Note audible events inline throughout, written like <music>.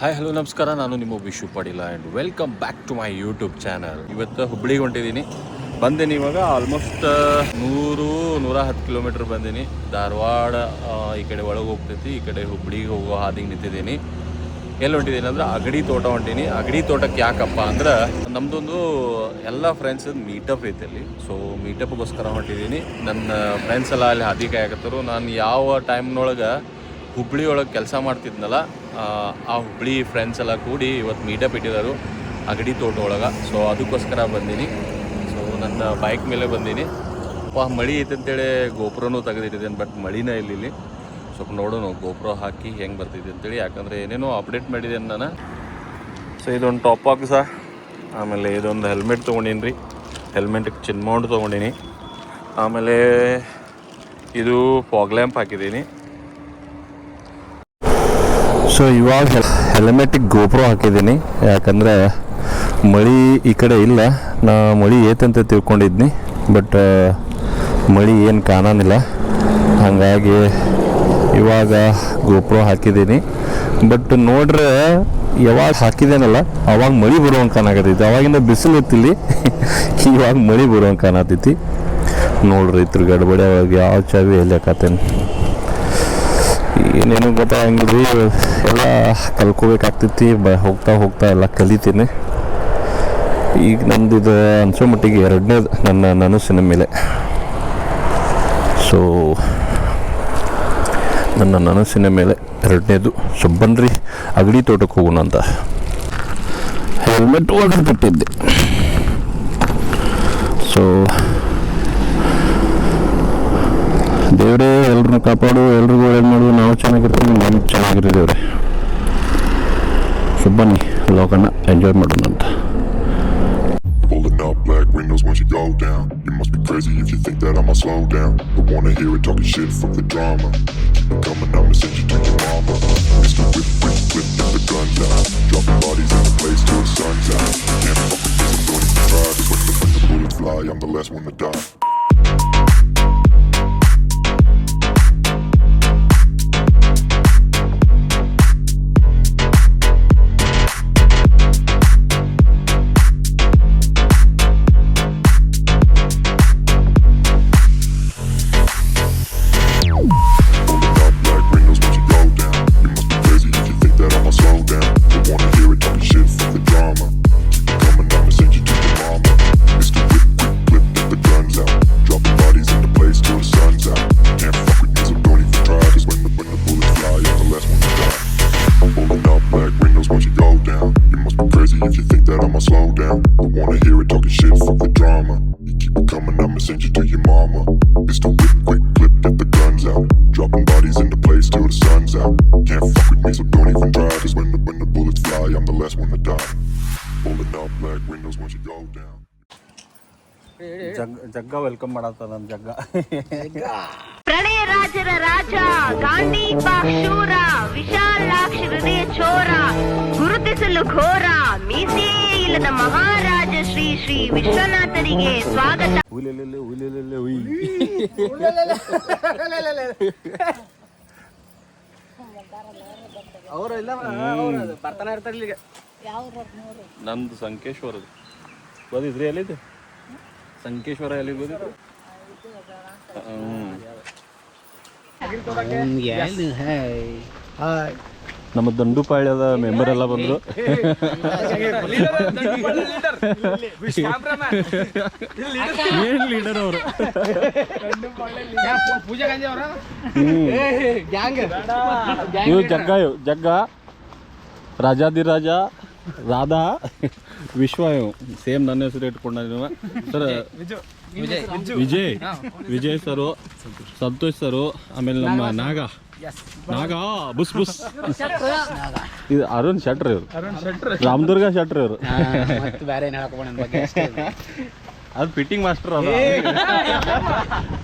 Hi hello ನಮಸ್ಕಾರ. ನಾನು ನಿಮ್ಮ Vishu Patil and welcome back to my YouTube channel ಇವತ್ತು ಹುಬ್ಳಿಗೆ ಹೊಂಟಿದ್ದೀನಿ ಬಂದೇನಿ ಇವಾಗ ಆಲ್ಮೋಸ್ಟ್ ನೂರು ನೂರ ಹತ್ತು ಕಿಲೋಮೀಟ್ರ್ ಬಂದೀನಿ. ಧಾರವಾಡ ಈ ಕಡೆ ಒಳಗೆ ಹೋಗ್ತೈತಿ, ಈ ಕಡೆ ಹುಬ್ಳಿಗೆ ಹೋಗೋ ಹಾದಿಗೆ ನಿಂತಿದ್ದೀನಿ. ಎಲ್ಲಿ ಹೊಂಟಿದ್ದೀನಿ ಅಂದ್ರೆ ಅಗಡಿ ತೋಟ ಹೊಂಟೀನಿ. ಅಗಡಿ ತೋಟಕ್ಕೆ ಯಾಕಪ್ಪ ಅಂದ್ರೆ ನಮ್ಮದೊಂದು ಎಲ್ಲ ಫ್ರೆಂಡ್ಸ್ ಮೀಟಪ್ ಐತಿ ಅಲ್ಲಿ. ಸೊ ಮೀಟಪ್ಗೋಸ್ಕರ ಹೊಂಟಿದ್ದೀನಿ ನನ್ನ ಫ್ರೆಂಡ್ಸ್ ಎಲ್ಲ ಅಲ್ಲಿ ಹಾದಿ ಕಾಯಕತ್ತರು. ನಾನು ಯಾವ ಟೈಮ್ನೊಳಗೆ ಹುಬ್ಳಿ ಒಳಗೆ ಕೆಲಸ ಮಾಡ್ತಿದ್ನಲ್ಲ ಆ, ಹುಬ್ಳಿ ಫ್ರೆಂಡ್ಸ್ ಎಲ್ಲ ಕೂಡಿ ಇವತ್ತು ಮೀಟಪ್ ಇಟ್ಟಿದ್ದಾರೆ ಅಗಡಿ ತೋಟ ಒಳಗೆ. ಸೊ ಅದಕ್ಕೋಸ್ಕರ ಬಂದೀನಿ. ಸೊ ನನ್ನ ಬೈಕ್ ಮೇಲೆ ಬಂದೀನಿ. ಅಪ್ಪ ಮಳಿ ಐತೆ ಅಂತೇಳಿ ಗೋಪುರನೂ ತೆಗೆದಿಟ್ಟಿದ್ದೇನೆ ಬಟ್ ಮಳಿನೇ ಇಲ್ಲ ಸ್ವಲ್ಪ ನೋಡೋಣ ಗೋಪುರ ಹಾಕಿ ಹೆಂಗೆ ಬರ್ತಿದೆ ಅಂತೇಳಿ. ಯಾಕಂದರೆ ಏನೇನೋ ಅಪ್ಡೇಟ್ ಮಾಡಿದ್ದೇನೆ ನಾನು. ಸೊ ಇದೊಂದು ಟಾಪ್ ಬಾಕ್ಸ ಆಮೇಲೆ ಇದೊಂದು ಹೆಲ್ಮೆಟ್ ತೊಗೊಂಡೀನಿ ರೀ. ಹೆಲ್ಮೆಟ್ಗೆ ಚಿನ್ಮೌಂಡ್ ತೊಗೊಂಡೀನಿ. ಆಮೇಲೆ ಇದು ಫಾಗ್ ಲ್ಯಾಂಪ್ ಹಾಕಿದ್ದೀನಿ. ಸೊ ಇವಾಗ ಹೆಲ್ಮೆಟಿಗೆ ಗೋಪುರ ಹಾಕಿದ್ದೀನಿ. ಯಾಕಂದರೆ ಮಳಿ ಈ ಕಡೆ ಇಲ್ಲ. ನಾ ಮಳಿ ಏತಂತ ತಿಳ್ಕೊಂಡಿದ್ನಿ. ಬಟ್ ಮಳಿ ಏನು ಕಾಣಾನಿಲ್ಲ. ಹಾಗಾಗಿ ಇವಾಗ ಗೋಪುರ ಹಾಕಿದ್ದೀನಿ. ಬಟ್ ನೋಡ್ರೆ ಯಾವಾಗ ಹಾಕಿದ್ದೇನಲ್ಲ, ಅವಾಗ ಮಳಿ ಬರುವಂಗೆ ಕಾಣಕತ್ತೈತಿ. ಅವಾಗಿಂದ ಬಿಸಿಲು ಇತ್ತಿಲ್ಲಿ <laughs> ಇವಾಗ ಮಳಿ ಬರುವಂಗೆ ಕಾಣತೈತಿ ನೋಡ್ರಿ ಇತ್ರ ಗಡ್ಬಡಿ, ಅವಾಗ ಯಾವ ಚಾವಿ ಎಲ್ಲಿ ಹಾಕತ್ತೇನೆ. ಏನೇನು ಗೊತ್ತಾಗಂಗಿದ್ರಿ ಎಲ್ಲ ಕಲ್ಕೋಬೇಕಾಗ್ತೈತಿ ಬ ಹೋಗ್ತಾ ಹೋಗ್ತಾ ಎಲ್ಲ ಕಲಿತೀನಿ. ಈಗ ನಂದು ಇದು ಅನ್ಸೋ ಮಟ್ಟಿಗೆ ಎರಡನೇದು ನನ್ನ ನನಸಿನ ಮೇಲೆ. ಸೊ ನನ್ನ ನನಸಿನ ಮೇಲೆ ಎರಡನೇದು ಸೊ ಬನ್ರಿ ಅಗಡಿ ತೋಟಕ್ಕೆ ಹೋಗೋಣ ಅಂತ. ಹೆಲ್ಮೆಟ್ ಆರ್ಡರ್ ಕೊಟ್ಟಿದ್ದೆ. ಸೊ ದೇವರೇ ಎಲ್ರನ್ನೂ ಕಾಪಾಡು ಎಲ್ರಿಗೂ ಒಳ್ಳೇದು ಮಾಡು ನಾವು ಚೆನ್ನಾಗಿರ್ತೀವಿ ನಾವು ಚೆನ್ನಾಗಿರಿ ದೇವ್ರೆ ಸೊ ಬನ್ನಿ ಲೋಕನ ಎಂಜಾಯ್ ಮಾಡೋಣ ಅಂತ Pulling up black windows once you go down. You must be crazy if you think that I'ma slow down. But wanna hear it talking shit, fuck the drama. Keep it coming, I'ma send you to your mama. Mr. Whip, whip, whip, get the guns out. Dropping bodies in the place till the sun's out. Can't fuck with this, I'm going to try. Cause when the, when the bullets fly, I'm the last one to die. Welcome ಮಾಡತ್ತ ನನ್ನ ಜಗ್ಗ. ಪ್ರಣಯ ರಾಜರ ರಾಜ ಗಾಂಧಿ ಶೂರ ವಿಶಾಲಾಕ್ಷ ಹೃದಯ ಚೋರ ಗುರುತಿಸಲು ಘೋರ ಮೀಸೆ ಇಲ್ಲದ ಮಹಾರಾಜ ಶ್ರೀ ಶ್ರೀ ವಿಶ್ವನಾಥರಿಗೆ ಸ್ವಾಗತ. ಉಲಿಲೆಲೆ ಉಲಿಲೆಲೆ ಉಯ್ ಅವರು ಇಲ್ಲ ಅವ್ರು ಬರ್ತಾನೆ ಇರ್ತಾರೆ ಇಲ್ಲಿಗೆ ನಂದು ಸಂಕೇಶ್ವರದು ಬಂದಿದ್ರಿ ಎಲ್ಲಿದೆ ಸಂಕೇಶ್ವರ ಎಲ್ಲಿ ಓದಿದ್ರು ನಮ್ಮ ದಂಡುಪಾಳ್ಯದ ಮೆಂಬರ್ ಎಲ್ಲ ಬಂದ್ರು. ಏನ್ ಲೀಡರ್ ಅವರು? ಪೂಜಾ ಗಾಂಧಿ ಅವರ ಗ್ಯಾಂಗ್. ಇವು ಜಗ್ಗ ಇವು ಜಗ್ಗ. ರಾಜಾದಿರಾಜ ರಾಧಾ? ವಿಶ್ವ ಸೇಮ್ ನನ್ನ ಹೆಸರು ಇಟ್ಕೊಂಡ sir Vijay Vijay sir Santosh sir ಆಮೇಲೆ ನಮ್ಮ ನಾಗ. ನಾಗ ಬುಸ್ ಬುಸ್. ಇದು ಅರುಣ್ ಶೆಟ್ರ್ ಇವರು. ರಾಮದುರ್ಗ ಶೆಟ್ರ್ ಇವರು. ಮತ್ತೆ ಬೇರೆ ಏನ್ ಹೇಳಕ್ ಬಗ್ಗೆ ಅದು ಫಿಟ್ಟಿಂಗ್ ಮಾಸ್ಟರ್ ಅದ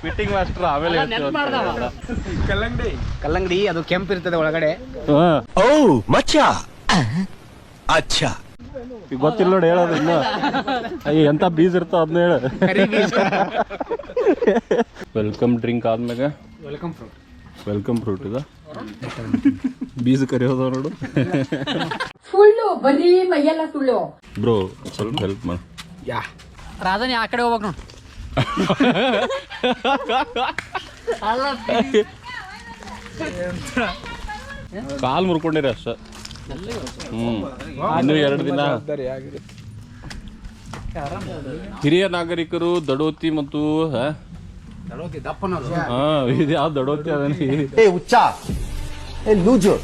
ಫಿಟ್ಟಿಂಗ್ ಮಾಸ್ಟರ್ ಆಮೇಲೆ ಕಲ್ಲಂಗಡಿ ಅಂತ. ಕಲ್ಲಂಗಡಿ ಅದು ಕೆಂಪು ಇರ್ತದೆ ಒಳಗಡೆ. ಹಾ. ಓ ಮಚ್ಚ. ಅಚ್ಚಾ. ಈಗ ಗೊತ್ತಿಲ್ಲ ನೋಡಿ ಹೇಳೋದು ಇನ್ನು. ಅಯ್ಯ ಎಂತ ಬೀಜ ಇರ್ತಾವ ಅದನ್ನ ಹೇಳ. ವೆಲ್ಕಮ್ ಡ್ರಿಂಕ್ ಆದ್ಮ್ಯಾಗ ವೆಲ್ಕಮ್ ಫ್ರೂಟ್ ವೆಲ್ಕಮ್ ಫ್ರೂಟ್ ಇದ. ಬೀಜ ಕರಿಯೋದ ನೋಡು. ಸುಳ್ಳು ಬರೀ ಮೈಯೆಲ್ಲ ಸುಳ್ಳು. ಬ್ರೋ ಸ್ವಲ್ಪ ಹೆಲ್ಪ್ ಮಾಡಿ. ಯಾ. ರಾಧನಿ ಆ ಕಡೆ ಹೋಗ್ಬೇಕು ನೋಡು. ಕಾಲ್ ಮುರ್ಕೊಂಡಿರಿ ಅಷ್ಟ. ಇನ್ನು ಎರಡು ದಿನ. ಹಿರಿಯ ನಾಗರಿಕರು ದಡೋತಿ ಮತ್ತು ದಡೋತಿ ಏ ಹುಚ್ಚ. ಏ ಲೂಜು.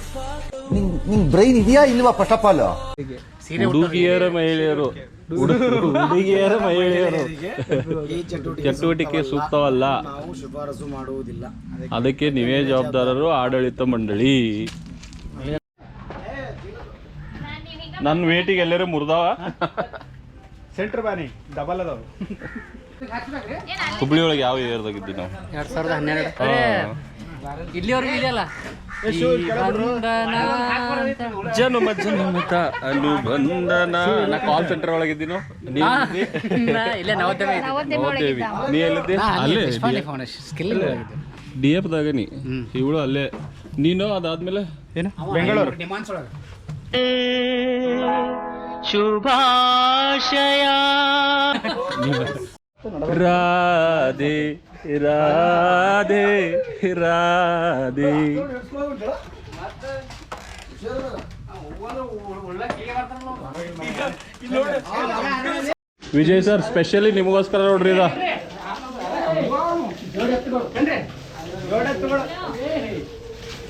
ನಿಂಗ್ ನಿಂಗ್ ಬ್ರೈನ್ ಇದೆಯಾ ಇಲ್ವಾ ಫಸ್ಟ್ ಆಫ್ ಆಲ್ ಹುಡುಗಿಯರ ಮಹಿಳೆಯರು. ಹುಡು- ಹುಡುಗಿಯರ ಮಹಿಳೆಯರು. ಚಟುವಟಿಕೆ ಸೂಕ್ತವಲ್ಲ. ಶಿಫಾರಸು ಮಾಡುವುದಿಲ್ಲ ಅದಕ್ಕೆ ನೀವೇ ಜವಾಬ್ದಾರರು ಆಡಳಿತ ಮಂಡಳಿ. ನನ್ನ ವೇಟಿಗೆ ಎಲ್ಲರೂ ಮುರಿದಾವ? ಸೆಂಟ್ರ್ ಬಾನಿ ಡಬಲ್ ಅದಾವ. ಹುಬ್ಳಿ ಒಳಗೆ ಯಾವ ಏರ್ದಾಗಿದ್ವಿ ನಾವು? ಎರಡ್ ಸಾವಿರದ ಹನ್ನೆರಡು. ಇಲ್ಲಿವರೆಗೂ ಇದೆಯಲ್ಲ ಜನು ಮಜ್ಜನುಮತ ಅನುಬಂಧನ. ನಾ ಕಾಲ್ ಸೆಂಟರ್ ಒಳಗಿದ್ದೀನೋ ನೀ ಆ, ಇಲ್ಲೇ ನವೋದ್ಯಮ ಇದೆ. ನೀ ಎಲ್ಲಿದ್ದೆ? ಅಲ್ಲಿ ಸ್ಕಿಲ್ ಡಿ ಎಫ್ದಾಗ ನೀ ಇವಳು ಅಲ್ಲೇ. ನೀನು ಅದಾದ್ಮೇಲೆ? ಏನು? ಬೆಂಗಳೂರು. ಡಿಮಾಂಡ್ಸ್ ಒಳಗೆ. ರಾಧೆ ರಾಧೆ ರಾಧೆ ವಿಜಯ್ ಸರ್ ಸ್ಪೆಷಲಿ ನಿಮಗೋಸ್ಕರ ನೋಡ್ರಿ ಇದ.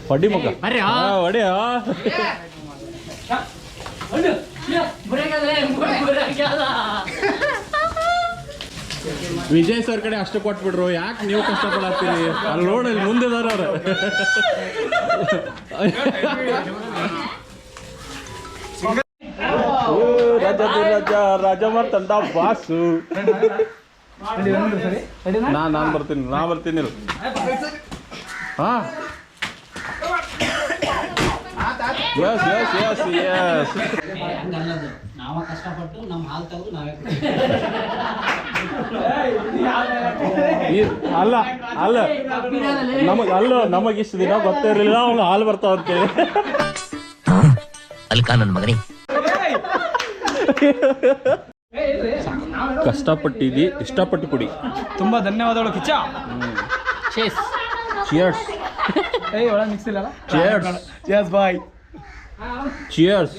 ಹೊಡಿ ಮಗ ಆ. ಹಾ, ಹೊಡಿ ಆ. ವಿಜಯ್ ಸರ್ ಕಡೆ ಅಷ್ಟು ಕೊಟ್ಬಿಡ್ರು ಯಾಕೆ ನೀವು ಕಷ್ಟಪಡತ್ತೀರಿ ಅಲ್ಲಿ ನೋಡಿ ಅಲ್ಲಿ ಮುಂದೆ ಇದಾರ ಅವ್ರು ಓ, ರಾಜಾದಿ ರಾಜ ರಾಜ ತಂಡ ಬಾಸು ನಾ ನಾನು ಬರ್ತೀನಿ ನಾ ಬರ್ತೀನಿ. ಹಾ ಎಸ್ ಯಸ್ ಎಸ್ ಯಸ್ ನಾವ ಕಷ್ಟಪಟ್ಟು ನಮ್ಮ ಹಾಲು ತೆಗೆದು ನಾವೇ ಅಲ್ಲ ಅಲ್ಲ. ನಮಗೆ ಅಲ್ಲ ನಮಗ್ ಇಷ್ಟು ದಿನ ಗೊತ್ತೇ ಇರಲಿಲ್ಲ ಅವ್ನು ಹಾಲು ಬರ್ತಾವ ಅಂತೇಳಿ ಅಲ್ಕಾ ನನ್ನ ಮಗನೇ. ಕಷ್ಟಪಟ್ಟಿದಿ ಇಷ್ಟಪಟ್ಟು ಕುಡಿ. ತುಂಬಾ ಧನ್ಯವಾದಗಳು ಕಿಚ್ಚ. ಚೇಸ್ ಚಿಯರ್ಸ್ ಏಯ್ ಒಳಗೆ ಮಿಕ್ಸ್ ಇಲ್ಲ cheers yes boy cheers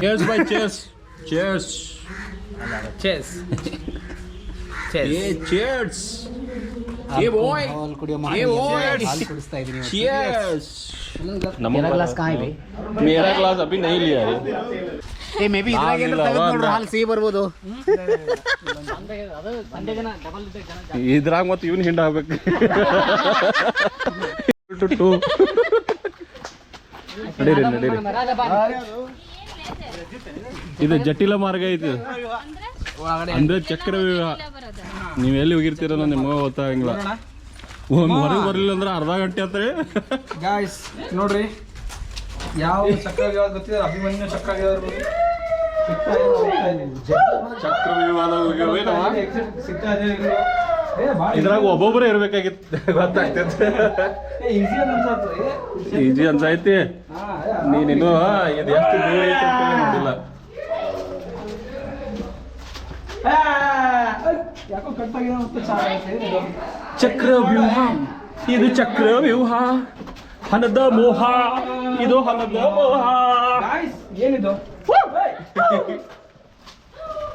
cheers bye cheers cheers chess ಏ ಚಿಯರ್ಸ್ ಏ ಬಾಯ್ ಹಾಲು ಕುಡಿಯೋ ಏ ಬಾಯ್ ಹಾಲು ಕುಡಿಸ್ತಾ ಇದೀನಿ चियर्स मेरा ग्लास कहाँ है भाई? मेरा ग्लास अभी नहीं लिया है ಏ ಮೇ ಬಿ ಇದ್ರಾಗ ಏನಾರ ತೆಗೆದು ನೋಡ್ರಿ. ಹಾಲು ಸಿಹಿ ಬರ್ಬೋದು. ಜನ ಡಬಲ್ ಜನ ಇದ್ರಾಗ ಮತ್ತೆ ಇವನ್ ಹಿಂಡ ಆಗ್ಬೇಕು ಟು ನಡೀರಿ ನಡೀರಿ. ಇದು ಜಟಿಲ ಮಾರ್ಗ ಐತಿ. ಅಂದ್ರೆ ಚಕ್ರ ವಿವಾಹ. ನೀವು ಎಲ್ಲಿ ಹೋಗಿರ್ತೀರ ನಿಮಗೆ ಗೊತ್ತಾಗಂಗಿಲ್ಲ. ಒಂದು ಹೊರಗೆ ಬರಲಿಲ್ಲ ಅಂದ್ರೆ ಅರ್ಧ ಗಂಟೆ ಆತ್ರಿ. ಗಾಯ್ಸ್ ನೋಡ್ರಿ. ಯಾವ ಚಕ್ರ ಗೊತ್ತಿದೆ? ಅಭಿಮನ್ಯು ಚಕ್ರ ಚಕ್ರ ವ್ಯೂಹದ ಹೋಗ್ಯಾವೆ ನಾವ. ಸಿಗ್ತಾ ಇದೆ ಇಲ್ವೋ? ಏ ಭಾಳ ಇದ್ರಾಗ ಒಬ್ಬೊಬ್ಬರೇ ಇರ್ಬೇಕಾಗಿತ್ತು ಗೊತ್ತಾಗ್ತೈತೆ ಈಸಿ ಅಂತ ಅನ್ಸತ್ತೆ ಈಜಿ ಅನ್ಸೈತಿ ನೀನಿನ್ನು ಇದು ಎಷ್ಟು ದೂರ ಐತೆ ಅಂತಲೇ ನೋಡಿಲ್ಲ. ಆ, ಯಾಕೋ ಕಟ್ಟಾಗಿದೆ ಮತ್ತೆ ಚೆನ್ನಾಗೈತೆ ಚಕ್ರವ್ಯೂಹ. ಇದು ಚಕ್ರವ್ಯೂಹ. ಹಣದ ಮೋಹ. ಇದು ಹಣದ ಮೋಹ. ಗಾಯ್ಸ್ ಏನಿದು!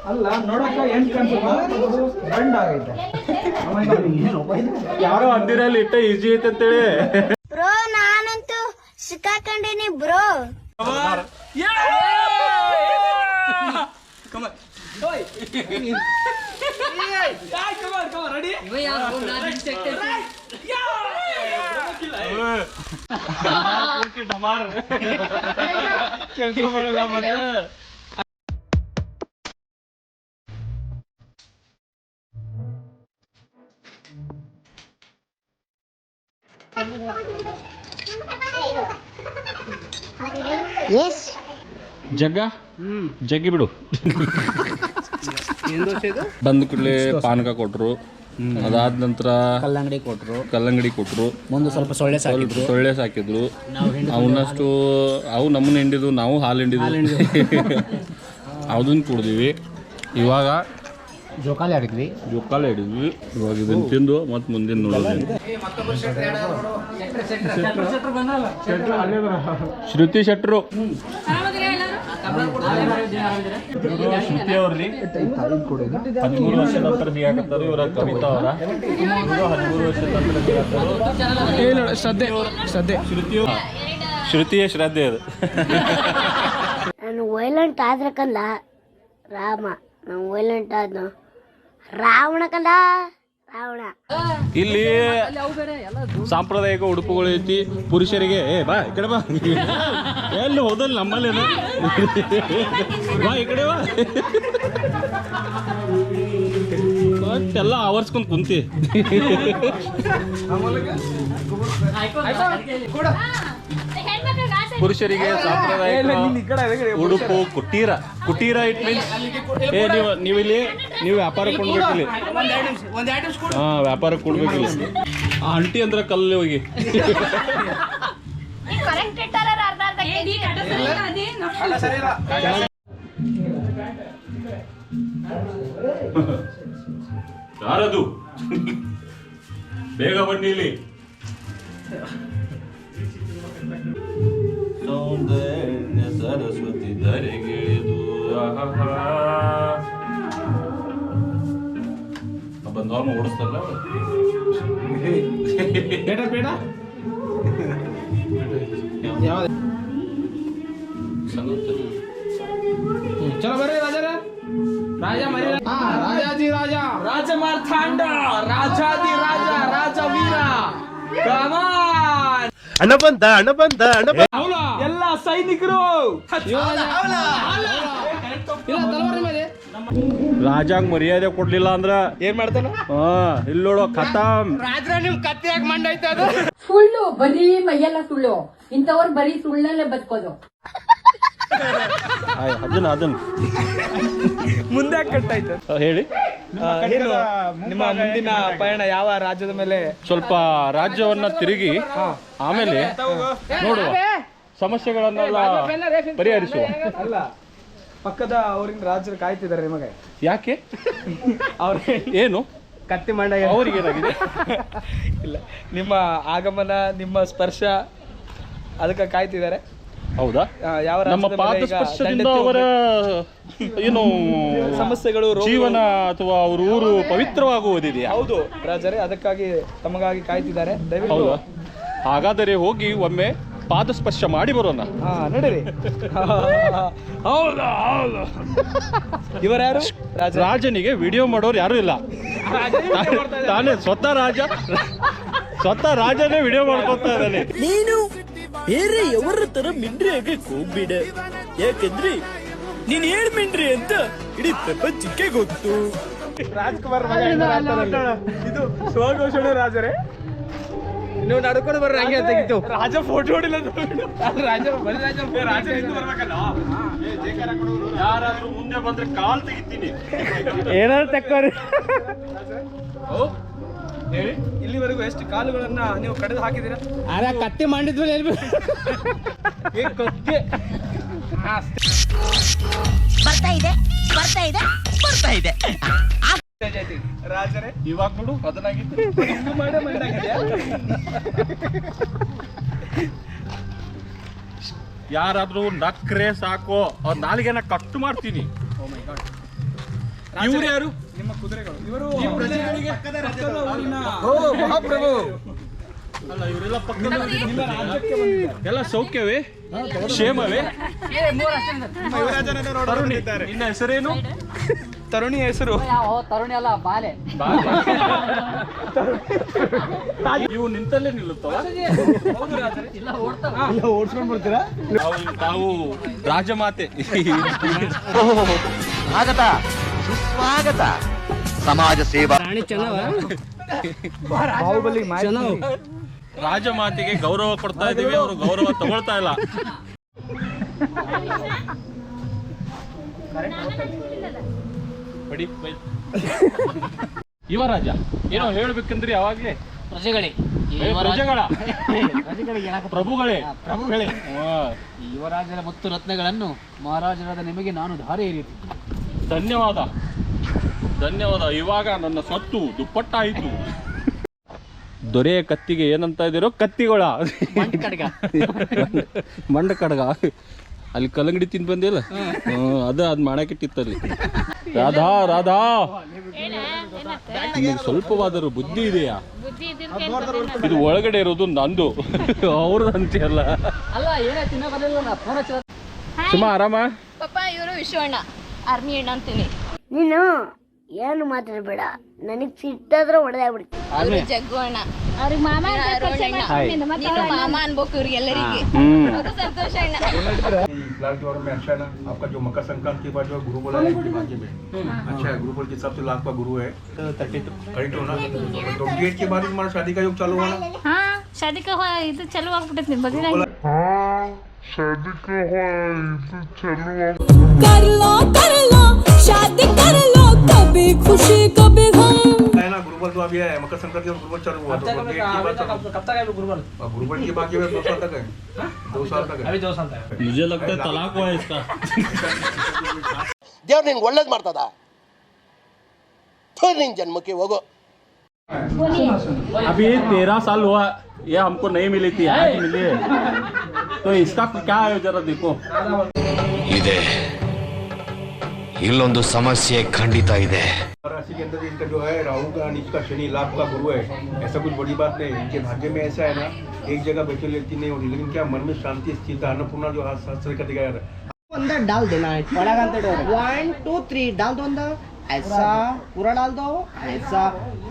ಅಲ್ಲ ನೋಡಕ್ಕ ಎಂಟು ಬಂಡ್ ಆಗೈತೆ. ಇದು? ಯಾರೋ ಅಂದಿರಲ್ಲಿ ಇಟ್ಟ ಈಜಿ ಐತೆ ಅಂತೇಳಿ. ಬ್ರೋ ನಾನಂತೂ ಸಿಕ್ಕಾಕೊಂಡಿನಿ ಬ್ರೋ. <laughs> ಯಾರು ನಾನು ಜಗ್ಗ ಜಗ್ಗಿ ಬಿಡು. ಬಂದ ಕೂಡಲೇ ಪಾನಕ ಕೊಟ್ರು. ಅದಾದ ನಂತರ ಕಲ್ಲಂಗಡಿ ಕೊಟ್ಟರು ಕಲ್ಲಂಗಡಿ ಕೊಟ್ಟರು ಮುಂದೆ ಸ್ವಲ್ಪ ಸೊಳ್ಳೆ ಸಾಕಿದ್ರು. ಸೊಳ್ಳೆ ಸಾಕಿದ್ರು. ಅವನ್ನಷ್ಟು ಅವು ನಮ್ಮನ್ನ ಹಿಂಡಿದ್ವು ನಾವು ಹಾಲು ಹಿಂಡಿದ್ವು. <laughs> ಅದನ್ನು ಕುಡ್ದೀವಿ. ಇವಾಗ ಜೋಕಾಲಿ ಆಡಿದ್ವಿ. ಜೋಕಾಲಿ ಆಡಿದ್ವಿ. ಇವಾಗ ಇದನ್ನ ತಿಂದು ಮತ್ತೆ ಮುಂದಿನ ನೋಡೋದು ಶ್ರುತಿ ಶೆಟ್ರು. ಶ್ರುತಿ ಅವ್ರಿ ಹದಿಮೂರು ವರ್ಷದ ನಂತರ ಸಿಗಾಕತ್ತಾರ ಇವರ ಕವಿತಾ ಅವರ ಇವರು ಹದಿಮೂರು ವರ್ಷದ ನಂತರ ಶ್ರದ್ಧೆ ಶ್ರದ್ಧೆ ಶ್ರುತಿಯ ಶ್ರದ್ಧೆ ಅದು ನಾನು ವೈಲೆಂಟ್ ಆದ್ರೆ ಕಂದ ರಾಮ. ನಾನು ವೈಲೆಂಟ್ ಆದ್ನು ರಾವಣ ಇಲ್ಲಿ ಸಾಂಪ್ರದಾಯಿಕ ಉಡುಪುಗಳು ಐತಿ. ಪುರುಷರಿಗೆ ಏ ಬಾ ಈ ಕಡೆ ಬಾ. ಎಲ್ಲಿ ಹೋದಲ್ ನಮ್ಮಲ್ಲಿ ಬಾ ಈ ಕಡೆ ಬಾ. ಎಲ್ಲ ಆವರ್ಸ್ಕೊಂಡ್ ಕುಂತಿ. ಪುರುಷರಿಗೆ ಸಾಂಪ್ರದಾಯಿಕ ಉಡುಪು ಕುಟೀರ. ಕುಟೀರ ಇಟ್ ಮೀನ್ಸ್ ಏ ನೀವು ನೀವು ಇಲ್ಲಿ. ನೀವು ವ್ಯಾಪಾರ ಕೊಡ್ಬೇಕಿಲ್ಲಿ ಹಾ ವ್ಯಾಪಾರ ಕೊಡ್ಬೇಕಿಲ್ಲ ಆ ಅಂಟಿ ಅಂದ್ರೆ ಕಲ್ಲಿ ಹೋಗಿ. ಯಾರದು? ಬೇಗ ಬನ್ನಿ ಇಲ್ಲಿ. ಸೌಂದರ್ಯ ಸರಸ್ವತಿ ಧರೆಗಿಳಿದು ಬಂದವನು ಓಡಿಸ್ತಲ್ಲ ಬೇಡ ಬೇಡ. ಚಲೋ ಬರ್ರಿ ರಾಜರ. ರಾಜ ಮರಿ ಹಾ ರಾಜಾಜಿ ರಾಜ. ರಾಜ ಮಾರ್ಥಾಂಡ ರಾಜಾದಿ ರಾಜ ರಾಜ ವೀರ ಕಮಾನ್ ಹಣ ಬಂದ ಹಣ ಬಂದ. ಎಲ್ಲ ಸೈನಿಕರು! ರಾಜಾಗ ಮರ್ಯಾದೆ ಕೊಡ್ಲಿಲ್ಲ ಅಂದ್ರ ಏನ್ ಮಾಡ್ತಾನ? ಹಾ ಇಲ್ಲಿ ನೋಡೋ ಖತಾಮ್ ರಾಜ್ರ ನಿಮ್ ಕತ್ತಿಯಾಗಿ ಮಂಡೈತೆ ಅದು. ಸುಳ್ಳು ಬರೀ ಮೈಯೆಲ್ಲ ಸುಳ್ಳು. ಇಂಥವ್ರು ಬರೀ ಸುಳ್ಳಲ್ಲೇ ಬದುಕೋದು. ಅದನ್ನ ಅದನ್ನ. ಮುಂದೆ ಕಟ್ಟಾಯ್ತು. ಹೇಳಿ. ಏನು ನಿಮ್ಮ ಮುಂದಿನ ಪಯಣ ಯಾವ ರಾಜ್ಯದ ಮೇಲೆ? ಸ್ವಲ್ಪ ರಾಜ್ಯವನ್ನ ತಿರುಗಿ. ಆಮೇಲೆ ನೋಡುವ. ಸಮಸ್ಯೆಗಳನ್ನೆಲ್ಲ ಪರಿಹರಿಸುವ. ಅಲ್ಲ ಪಕ್ಕದ ಅವರಿಂದ ರಾಜರು ಕಾಯ್ತಿದ್ದಾರೆ ನಿಮಗೆ. ಯಾಕೆ? <laughs> ಅವ್ರ ಏನು? ಕತ್ತಿ ಮಂಡ ಅವ್ರಿಗೆ ಏನಾಗಿದೆ? <laughs> ಇಲ್ಲ ನಿಮ್ಮ ಆಗಮನ ನಿಮ್ಮ ಸ್ಪರ್ಶ ಅದಕ್ಕೆ ಕಾಯ್ತಿದ್ದಾರೆ. ಹೌದಾ? ಯಾವ ನಮ್ಮ ಪಾದ ಸ್ಪರ್ಶದಿಂದ ಅವರ ಏನು ಸಮಸ್ಯೆಗಳು ಜೀವನ ಅಥವಾ ಅವ್ರ ಊರು ಪವಿತ್ರವಾಗುವುದಿದೆಯಾ ಹೌದು ರಾಜರೇ ಅದಕ್ಕಾಗಿ ತಮಗಾಗಿ ಕಾಯ್ತಿದ್ದಾರೆ. ದಯವಿಟ್ಟು ಹೌದಾ? ಹಾಗಾದರೆ ಹೋಗಿ ಒಮ್ಮೆ ಪಾದ ಸ್ಪರ್ಶ ಮಾಡಿ ಬರೋಣ. ಹಾ ನಡೀರಿ. ಹೌದು? ಹೌದು. ಇವರ್ಯಾರು ರಾಜ. ರಾಜನಿಗೆ ವಿಡಿಯೋ ಮಾಡೋರು ಯಾರು ಇಲ್ಲ. ತಾನೇ ಸ್ವತಃ ರಾಜ. ಸ್ವತಃ ರಾಜನೇ ವಿಡಿಯೋ ಮಾಡ್ಕೊತಾ ಇದ್ದಾನೆ. ನೀನು ಬೇರೆ ಎವರ ತರ ಮಿಂಡ್ರಿಯಾಗೆ ಹೋಗ್ಬಿಡ ಯಾಕಂದ್ರೆ ನೀನ್ ಹೇಳ್ ಮಿಂಡ್ರಿ ಅಂತ ಇಡೀ ಪ್ರಪಂಚಕ್ಕೆ ಗೊತ್ತು. ರಾಜ್ಕುಮಾರ್. ಇದು ಸ್ವಘೋಷಣೆ ರಾಜರೇ. ನೀವು ನಡ್ಕೊಂಡು ಬರ್ರಿ ಹಂಗೆ ತೆಗಿತು ರಾಜ ಫೋಟೋ ಹೊಡಿಲ್ಲ ರಾಜ ಬರೀ ರಾಜ ರಾಜ ಯಾರಾದ್ರೂ ಮುಂದೆ ಬಂದ್ರೆ ಕಾಲ್ ತೆಗಿತೀನಿ. ಏನಾದ್ರು ತಕ್ಕೋರಿ. ಹೇಳಿ. ಇಲ್ಲಿವರೆಗೂ ಎಷ್ಟು ಕಾಲುಗಳನ್ನ ನೀವು ಕಡಿದು ಹಾಕಿದ್ದೀರಾ? ಅರೆ ಕತ್ತಿ ಮಾಡಿದ್ಮೇಲೆ ಕತ್ತಿ. ಬರ್ತಾ ಇದೆ ಬರ್ತಾ ಇದೆ ಬರ್ತಾ ಇದೆ. ರಾಜರೇ ಇವಾಗ ನೋಡು ಅದನ್ನಾಗಿತ್ತು ಮಾಡೇ? ಯಾರಾದ್ರೂ ನಕ್ರೆ ಸಾಕು ಅವ್ರ ನಾಲಿಗೆನ ಕಟ್ಟು ಮಾಡ್ತೀನಿ. ಇವ್ರು ಯಾರು? ನಿಮ್ಮ ಕುದುರೆಗಳು. ಇವರು ಪ್ರಜೆಗಳಿಗೆ ಓ ಮಹಾಪ್ರಭು. ಅಲ್ಲ ಇವರೆಲ್ಲ ಪಕ್ಕದ ಎಲ್ಲ ಸೌಖ್ಯವೇ? ಕ್ಷೇಮವೇ? ತರುಣಿ ನಿನ್ನ ಹೆಸರೇನು? ತರುಣಿ ಹೆಸರು. ತರುಣಿ ಅಲ್ಲ ಬಾಲೆ. <laughs> ಇವು ನಿಂತಲ್ಲೇ ಇಲ್ಲ ಓಡಿಸ್ಕೊಂಡ್ ಬರ್ತೀರಾ? ನಾವು- ನಾವು ರಾಜಮಾತೆ. <laughs> ಸ್ವಾಗತ. ಸುಸ್ವಾಗತ. ಸಮಾಜ ಸೇವಾ. ಬಾಹುಬಲಿ ರಾಜಮಾತೆಗೆ ಗೌರವ ಕೊಡ್ತಾ ಇದೀವಿ ಅವರು ಗೌರವ ತಗೊಳ್ತಾ ಇಲ್ಲ. ಬಡಿ. ಯುವರಾಜ ಏನೋ ಹೇಳ್ಬೇಕಂದ್ರಿ ಅವಾಗ್ಲೇ? ಪ್ರಜೆಗಳೇ ಏ, ಯುವರಾಜ- ಪ್ರಜೆಗಳ. ಪ್ರಜೆಗಳಿಗೆ ಏನಾಗ ಪ್ರಭುಗಳೇ ಪ್ರಭುಗಳೇ. ಹಾ. ಈ ಯುವರಾಜರ ಮತ್ತು ರತ್ನಗಳನ್ನು ಮಹಾರಾಜರಾದ ನಿಮಗೆ ನಾನು ಧಾರೆ ಏರಿತು ಧನ್ಯವಾದ. ಧನ್ಯವಾದ. ಇವಾಗ ನನ್ನ ಸತ್ತು ದುಪ್ಪಟ್ಟಾಯಿತು. ದೊರೆಯ ಕತ್ತಿಗೆ ಏನಂತ ಇದ್ದೀರೋ ಕತ್ತಿಗಳ. ಕಡ್ಗ. <laughs> ಮಂಡ ಕಡ್ಗ ಅಲ್ಲಿ ಕಲ್ಲಂಗಡಿ ತಿಂದು ಬಂದಿಲ್ಲ ಹ್ಮ್, ಅದು ಅದು ಮಾಡಕ್ಕಿಟ್ಟಿತ್ತಲ್ಲಿ ರಾಧಾ ರಾಧಾ. ನಿಮ್ಗೆ ಸ್ವಲ್ಪವಾದರೂ ಬುದ್ಧಿ ಇದೆಯಾ? ಇದು ಒಳಗಡೆ ಇರೋದು ನಂದು. ಅವ್ರದ್ದು ಅಂತೆ ಅಲ್ಲ ಏನಾಯ್ತು ಇನ್ನೂ ಬರಲಿಲ್ಲ ಫೋನ್ ಹಚ್ಚ ಸುಮ್ಮ ಆರಾಮ? ಪಾಪ ಇವರು ವಿಶ್ವಣ್ಣ ಆರ್ಮಿ ಅಣ್ಣ ಅಂತೀನಿ. ನೀನು? ಏನು ಮಾತಾಡಬೇಡ ನನಗ್ ಸಿಟ್ಟಾದ್ರೆ ಹೊಡೆದಾಗ್ಬಿಡ್ತೀನಿ ಅವರು ಜಗ್ಗು ಅಣ್ಣ ಅವ್ರಿಗೆ ಮಾಮ ನೀನು ಮಾಮ ಅನ್ಬೇಕು ಇವ್ರಿಗೆಲ್ಲರಿಗೆ ಹ್ಮ್ ಅವರು ಸಂತೋಷ ಅಣ್ಣ लाल के बारे में अच्छा है ना आपका जो मकर संक्रांति के बाद जो गुरु बोला है इसके भाग्य में अच्छा है गुरु बोल के सबसे लाख का गुरु है करेक्ट हो ना तो डेट के बाद हमारा शादी का योग चालू हुआ ना ಹಾ ಶಾದಿ ಇದು ಚಲೋ ಆಗ್ಬಿಟ್ಟೈತಿ ಮದುವೆ कर लो कर लो शादी कर लो कभी खुशी कभी गम है ना गुरु बोल तो अभी है मकर संक्रांति का गुरु बोल चालू हुआ तो डेट के बाद चालू कब तक है गुरुबल और गुरु बोल के बाकी में दो साल तक है दो साल तक है अभी दो साल तक मुझे लगता है तलाक हुआ है इसका ದೇವ್ರು ನಿಂಗೆ ಒಳ್ಳೇದು ಮಾಡ್ತದ ಥೋ ನಿನ್ ಜನ್ಮಕ್ಕೆ ಹೋಗೋ अभी तेरह साल हुआ ये हमको नहीं मिली थी आज मिली है तो इसका क्या है जरा देखो ಇದೆ ಇಲ್ಲೊಂದು ಸಮಸ್ಯೆ ಖಂಡಿತ ಇದೆ राशि के अंदर इनका जो है राहु का नीच का शनि लाभ का गुरु है ऐसा कुछ बड़ी बात नहीं इनके भाग्य में ऐसा है ना एक जगह बैठे लेती नहीं होती लेकिन क्या मन में शांति स्थिरता अन्नपूर्णा जो शास्त्र का दिखाया है अंदर डाल देना है वन टू थ्री डाल दो अंदर ऐसा पूरा डाल दो ऐसा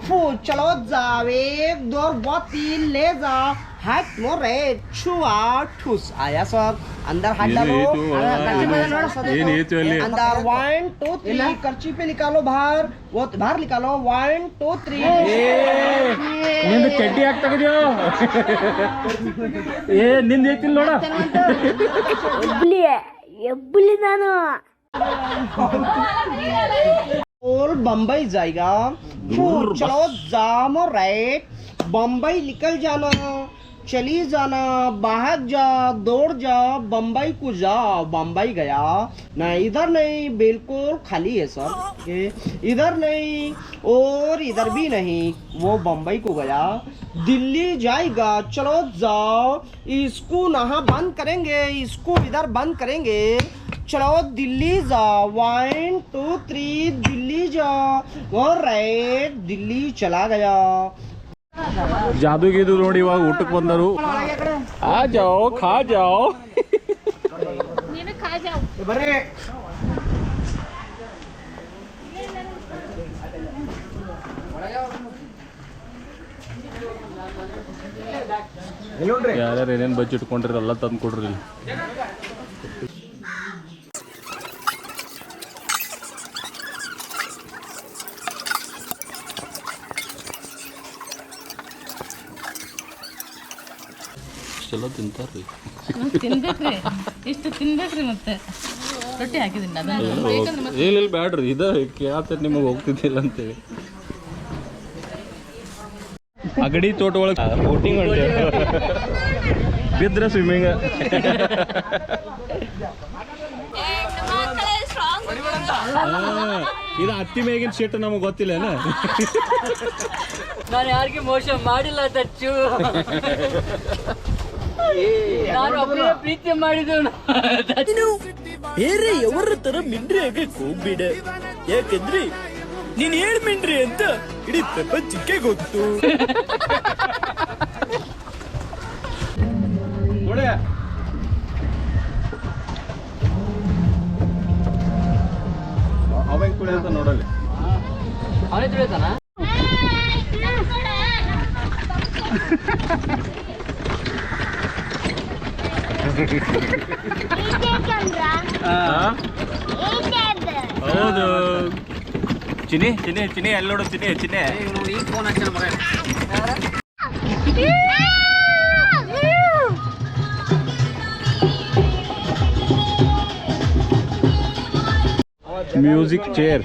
फू चलो जाओ एक दो बहुत तीन ले जाओ हाथ मोरे छुआ ठूस आया सर अंदर हाथ ये डालो नहीं तो वाला, हाँ, कर्ची में ये डालो, सर, ये देखो। नहीं तो ले। अंदर वन टू थ्री कर्ची पे निकालो बाहर वो बाहर निकालो वन टू थ्री ನಿಂದು ಚಡ್ಡಿ ಯಾಕೆ ತೆಗೆದ್ಯೋ ಏ ನಿಂದ ಐತಿಲ್ಲ ನೋಡ ಎಬ್ಬುಲಿ ಎಬ್ಬುಲಿ ನಾನು और बम्बई जाएगा। फिर चलो जाम राइट। बम्बई निकल जाना चली जाना बाहर जा दौड़ जा बम्बई को जा। बम्बई गया। नहीं इधर नहीं बिल्कुल खाली है सर इधर नहीं और इधर भी नहीं वो बम्बई को गया। दिल्ली जाएगा चलो जाओ। इसको नहा बंद करेंगे इसको इधर बंद करेंगे। चलो दिल्ली जा। वन टू थ्री दिल्ली जा। वो रे दिल्ली चला गया। ಜಾದು ಗೀದು ನೋಡಿ ಇವಾಗ ಊಟಕ್ಕೆ ಬಂದರು ಆ ಜಾವ್ ಖಾ ಜಾವ್. ಯಾರ್ಯಾರು ಏನೇನು ಬಜ್ಜಿ ಇಟ್ಕೊಂಡಿರಲ್ಲ ತಂದು ಕೊಡ್ರಿ ಇಲ್ಲಿ. ಇಷ್ಟೆಲ್ಲ ತಿಂತಾರ್ರಿ. ತಿನ್ಬೇಕ್ರಿ. ಇಷ್ಟು ತಿನ್ಬೇಕ್ರಿ ಮತ್ತೆ. ರೊಟ್ಟಿ ಹಾಕಿದ್ದೀನಿ ಇಲ್ಲ ಇಲ್ಲ ಬ್ಯಾಡ್ರಿ. ಇದ ಕೇಳತ್ತೆ ನಿಮಗೆ ಹೋಗ್ತಿದ್ದಿಲ್ಲ ಅಂತೇಳಿ. ಅಗಡಿ ತೋಟ ಒಳಗೆ ಬೋಟಿಂಗ್ ಬಿದ್ರೆ ಸ್ವಿಮ್ಮಿಂಗ್ ಇದು ಹತ್ತಿ ಮೇಗಿನ ಶೀಟ್ ನಮಗೆ ಗೊತ್ತಿಲ್ಲ ನಾನು ಯಾರಿಗೆ ಮೋಸ ಮಾಡಿಲ್ಲ ತಚ್ಚು ಪ್ರೀತಿ ಮಾಡಿದವನು ಬೇರೆ ಎವರ ತರ ಮಿಂಡ್ರಿ ಆಗಕ್ ಹೋಗ್ಬೇಡ ಯಾಕಂದ್ರೆ ನೀನ್ ಹೇಳ್ ಮಿಂಡ್ರಿ ಅಂತ ಇಡೀ ಪ್ರಪಂಚಕ್ಕೆ ಗೊತ್ತು. ನೋಡಲಿ ಅವ ಹೆಂಗ್ ತುಳಿ ಅಂತ ನೋಡಲ್ಲಿ ಅವನೇ ತಿಳಿತಾನ <laughs> ಹೌದು. ಚಿನಿ ಚಿನಿ ಚಿನಿ ಅಲ್ಲಿ ನೋಡು ಚಿನಿ ಚಿನಿ ಇವನು ಈಗ ಫೋನ್ ಹಚ್ಚಾನ ಮಗ ಮ್ಯೂಸಿಕ್ ಚೇರ್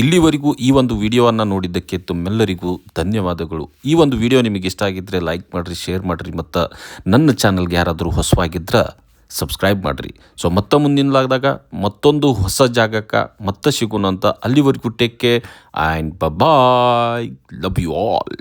ಇಲ್ಲಿವರೆಗೂ ಈ ಒಂದು ವಿಡಿಯೋವನ್ನು ನೋಡಿದ್ದಕ್ಕೆ ತಮ್ಮೆಲ್ಲರಿಗೂ ಧನ್ಯವಾದಗಳು. ಈ ಒಂದು ವಿಡಿಯೋ ನಿಮಗೆ ಇಷ್ಟ ಆಗಿದ್ದರೆ ಲೈಕ್ ಮಾಡಿರಿ ಶೇರ್ ಮಾಡಿರಿ, ಮತ್ತು ನನ್ನ ಚಾನಲ್ಗೆ ಯಾರಾದರೂ ಹೊಸವಾಗಿದ್ದರೆ ಸಬ್ಸ್ಕ್ರೈಬ್ ಮಾಡಿರಿ. ಸೊ ಮತ್ತೆ ಮುಂದಿನಲಾದಾಗ ಮತ್ತೊಂದು ಹೊಸ ಜಾಗಕ್ಕೆ ಮತ್ತೆ ಸಿಗೋಣ ಅಂತ ಅಲ್ಲಿವರೆಗೂ take care and bye love you all